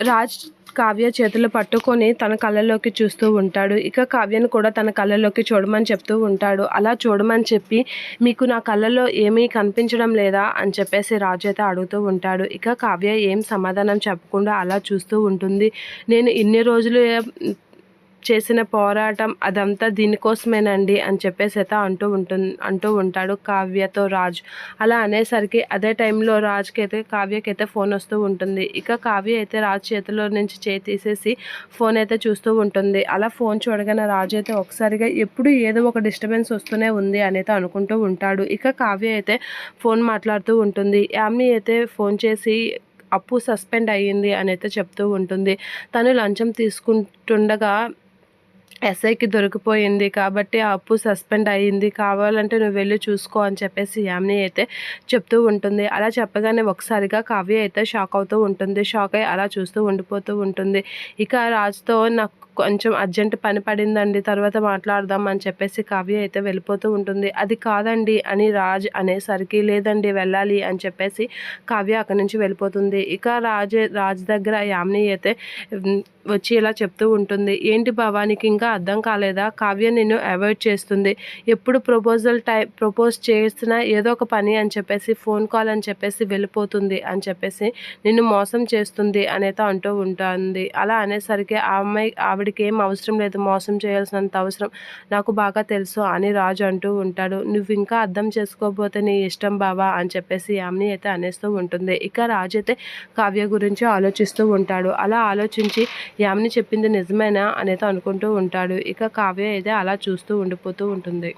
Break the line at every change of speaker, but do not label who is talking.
రాజ్ కావ్య చేతులు పట్టుకొని తన కళ్ళలోకి చూస్తూ ఉంటాడు. ఇక కావ్యను కూడా తన కళ్ళలోకి చూడమని చెప్తూ ఉంటాడు. అలా చూడమని చెప్పి మీకు నా కళ్ళలో ఏమీ కనిపించడం లేదా? అని చెప్పేసి రాజు అయితే అడుగుతూ ఉంటాడు. ఇక కావ్య ఏం సమాధానం చెప్పకుండా అలా చూస్తూ ఉంటుంది. నేను ఇన్ని రోజులు చేసిన పోరాటం అదంతా దీనికోసమేనండి అని చెప్పేసి అయితే అంటూ ఉంటు అంటూ ఉంటాడు కావ్యతో రాజ్. అలా అనేసరికి అదే టైంలో రాజ్కి అయితే కావ్యకి అయితే ఫోన్ వస్తూ ఉంటుంది. ఇక కావ్య అయితే రాజ్ చేతిలో నుంచి చేయి తీసేసి ఫోన్ అయితే చూస్తూ ఉంటుంది. అలా ఫోన్ చూడగానే రాజు అయితే ఒకసారిగా ఎప్పుడు ఏదో ఒక డిస్టర్బెన్స్ వస్తూనే ఉంది అని అయితే అనుకుంటూ ఉంటాడు. ఇక కావ్య అయితే ఫోన్ మాట్లాడుతూ ఉంటుంది. యామ్ని అయితే ఫోన్ చేసి అప్పు సస్పెండ్ అయ్యింది అని అయితే చెప్తూ ఉంటుంది. తను లంచం తీసుకుంటుండగా ఎస్ఐకి దొరికిపోయింది కాబట్టి ఆ అప్పు సస్పెండ్ అయ్యింది. కావాలంటే నువ్వు వెళ్ళి చూసుకో అని చెప్పేసి యామిని అయితే చెప్తూ ఉంటుంది. అలా చెప్పగానే ఒకసారిగా కావ్య అయితే షాక్ అవుతూ ఉంటుంది. షాక్ అయ్యి అలా చూస్తూ ఉండిపోతూ ఉంటుంది. ఇక రాజుతో నాకు కొంచెం అర్జెంట్ పని పడిందండి. తర్వాత మాట్లాడదాం అని చెప్పేసి కావ్య అయితే వెళ్ళిపోతూ ఉంటుంది. అది కాదండి అని రాజ్ అనేసరికి లేదండి వెళ్ళాలి అని చెప్పేసి కావ్య అక్కడి నుంచి వెళ్ళిపోతుంది. ఇక రాజ్ రాజ్ దగ్గర యామిని అయితే వచ్చి ఇలా చెప్తూ ఉంటుంది. ఏంటి భవానికి ఇంకా ఇంకా అర్థం కాలేదా? కావ్య నిన్ను అవాయిడ్ చేస్తుంది. ఎప్పుడు ప్రపోజల్ టై ప్రపోజ్ చేస్తున్నా ఏదో ఒక పని అని చెప్పేసి ఫోన్ కాల్ అని చెప్పేసి వెళ్ళిపోతుంది అని చెప్పేసి నిన్ను మోసం చేస్తుంది అనేది అంటూ ఉంటుంది. అలా అనేసరికి ఆ అమ్మాయి ఆవిడకి ఏం అవసరం లేదు మోసం చేయాల్సినంత అవసరం నాకు బాగా తెలుసు అని రాజు అంటూ ఉంటాడు. నువ్వు ఇంకా అర్థం చేసుకోకపోతే నీ ఇష్టం బావా అని చెప్పేసి యామిని అయితే అనేస్తూ ఉంటుంది. ఇక రాజు అయితే కావ్య గురించి ఆలోచిస్తూ ఉంటాడు. అలా ఆలోచించి యామిని చెప్పింది నిజమేనా అనేది అనుకుంటూ ఉంటాడు. ఇక కావ్య అయితే అలా చూస్తూ ఉండిపోతూ ఉంటుంది.